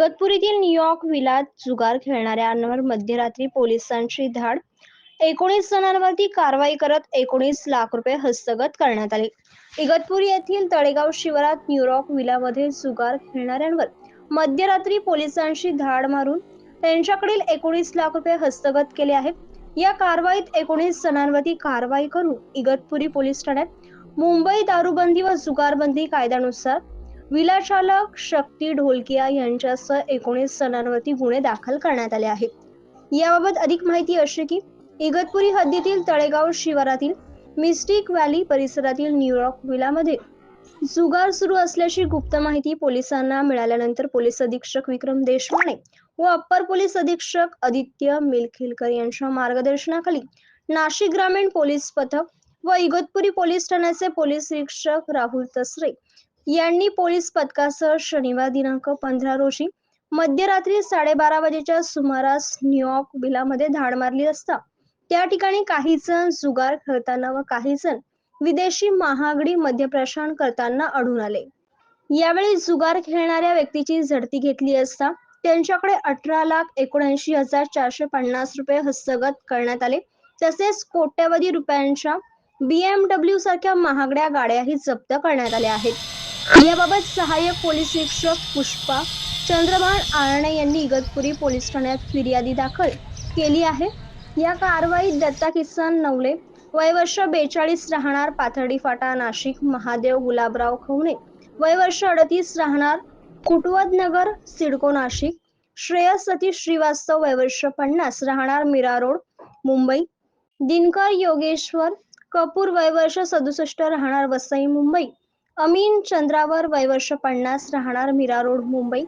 इगतपुरीतील New York विलात जुगार खेळणाऱ्यांवर मध्यरात्री पोलिसांची धाड. एकोणीस जणांवरती कारवाई करत एकोणीस लाख रुपये हस्तगत करण्यात आले. इगतपुरी येथील तळेगाव शिवारात न्यूयॉर्क विलामध्ये जुगार खेळणाऱ्यांवर मध्यरात्री पोलिसांशी धाड मारून त्यांच्याकडील एकोणीस लाख रुपये हस्तगत केले आहेत. या कारवाईत एकोणीस जणांवरती कारवाई करून इगतपुरी पोलीस ठाण्यात मुंबई दारूबंदी व जुगारबंदी कायद्यानुसार विलाचालक शक्ती ढोलकिया यांच्यासह एकोणीस जणांवरती गुन्हे दाखल करण्यात आले आहेत. याबाबत अधिक माहिती अशी की इगतपुरी हद्दीतील तळेगाव शिवारातील मिस्टिक व्हॅली परिसरातील न्यूयॉर्क विलामध्ये जुगार सुरू असल्याची गुप्त माहिती पोलिसांना मिळाल्यानंतर पोलीस अधीक्षक विक्रम देशमाने व अप्पर पोलीस अधीक्षक आदित्य मिलखिलकर यांच्या मार्गदर्शनाखाली नाशिक ग्रामीण पोलीस पथक व इगतपुरी पोलीस ठाण्याचे पोलीस निरीक्षक राहुल तसरे यांनी पोलीस पथकासह शनिवार दिनांक पंधरा रोजी मध्यरात्री साडेबारा वाजेच्या सुमारास न्यूयॉर्क बिलामध्ये धाड मारली असता. त्या ठिकाणी काही जण जुगार खेळताना व काही जण विदेशी महागडी मद्यप्राशन करताना आढळून आले. यावेळी जुगार खेळणाऱ्या व्यक्तीची झडती घेतली असता त्यांच्याकडे अठरा लाख एकोणऐंशी हजार चारशे पन्नास रुपये हस्तगत करण्यात आले. तसेच कोट्यवधी रुपयांच्या बीएमडब्ल्यू सारख्या महागड्या गाड्याही जप्त करण्यात आल्या आहेत. याबाबत सहाय्यक पोलीस निरीक्षक पुष्पा चंद्रभान आळणे यांनी इगतपुरी पोलीस ठाण्यात फिर्यादी दाखल केली आहे. या कारवाईत दत्ता किसन नवले वयवर्ष बेचाळीस राहणार पाथर्डी फाटा नाशिक महादेव गुलाबराव खवणे वयवर्ष अडतीस राहणार कुटवत नगर सिडको नाशिक श्रेयस सतीश श्रीवास्तव वयवर्ष पन्नास राहणार मीरा रोड मुंबई दिनकर योगेश्वर कपूर वयवर्ष सदुसष्ट राहणार वसई मुंबई अमीन चंद्रावर वैवर्ष पन्नास राहणार मीरा रोड मुंबई.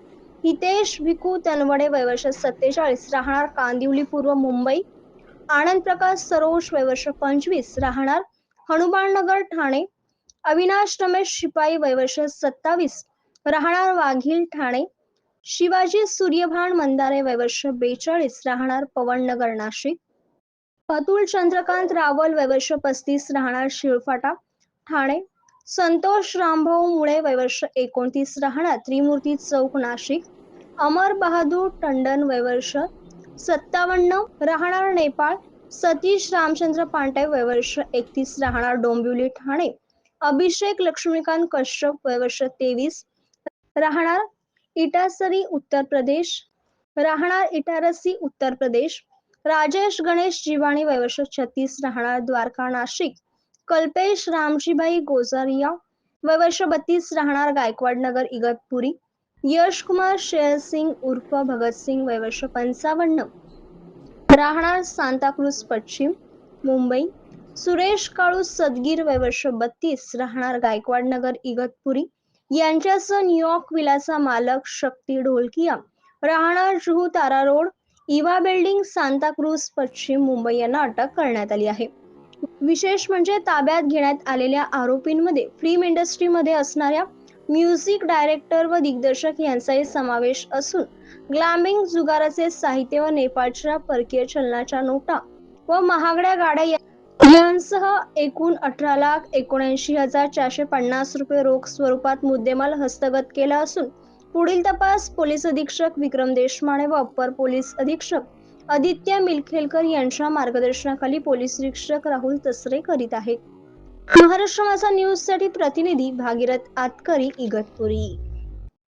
हितेश भिकू तनवडे वैवर्ष सत्तेचाळीस राहणार कांदिवली पूर्व मुंबई. आनंद प्रकाश सरोज वयवर्ष पंचवीस राहणार हनुमान नगर ठाणे. अविनाश रमेश शिपाई वैवर्ष सत्तावीस राहणार वाघील ठाणे. शिवाजी सूर्यभान मंदारे वैवर्ष बेचाळीस राहणार पवननगर नाशिक. अतुल चंद्रकांत रावल वैवर्ष पस्तीस राहणार शिळफाटा ठाणे. संतोष रामभाऊ मुळे वयवर्ष एकोणतीस राहणार. त्रिमूर्ती चौक नाशिक. अमर बहादूर टंडन वयवर्ष सत्तावन्न राहणार नेपाळ. सतीश रामचंद्र पांडे वयवर्ष एकतीस राहणार डोंबिवली ठाणे. अभिषेक लक्ष्मीकांत कश्यप वयवर्ष तेवीस राहणार इटासरी उत्तर प्रदेश. राहणार इटारसी उत्तर प्रदेश. राजेश गणेश जिवाणी वयवर्ष छत्तीस राहणार द्वारका नाशिक. कल्पेश रामजीभाई गोजारिया वय वर्ष बत्तीस राहणार गायकवाड नगर इगतपुरी. यश कुमार उर्फ भगतसिंग वय वर्ष पंचावन्न. राहणार सांताक्रूज पश्चिम मुंबई. सुरेश काळू सदगीर वय वर्ष बत्तीस राहणार गायकवाड नगर इगतपुरी. यांच्यासह न्यूयॉर्क विलाचा मालक शक्ती ढोलकिया. राहणार Juhu Tara Road Eva building Santacruz पश्चिम मुंबई यांना अटक करण्यात आली आहे. विशेष म्हणजे ताब्यात घेण्यात आलेल्या आरोपींमध्ये फिल्म इंडस्ट्रीमध्ये असणाऱ्या म्युझिक डायरेक्टर व दिग्दर्शक यांचाही समावेश असून ग्लॅमिंग जुगाराचे साहित्य व नेपाळच्या परकीय चलनाच्या नोटा व महागड्या गाड्या यांसह एकूण अठरा लाख एकोणऐंशी हजार चारशे पन्नास रुपये रोख स्वरूपात मुद्देमाल हस्तगत केला असून पुढील तपास पोलीस अधीक्षक विक्रम देशमाने व अप्पर पोलीस अधीक्षक आदित्य मिलखेलकर यांच्या मार्गदर्शनाखाली पोलीस निरीक्षक राहुल तसरे करीत आहेत. महाराष्ट्र माझा न्यूजसाठी प्रतिनिधी भागीरथ आतकरी इगतपुरी.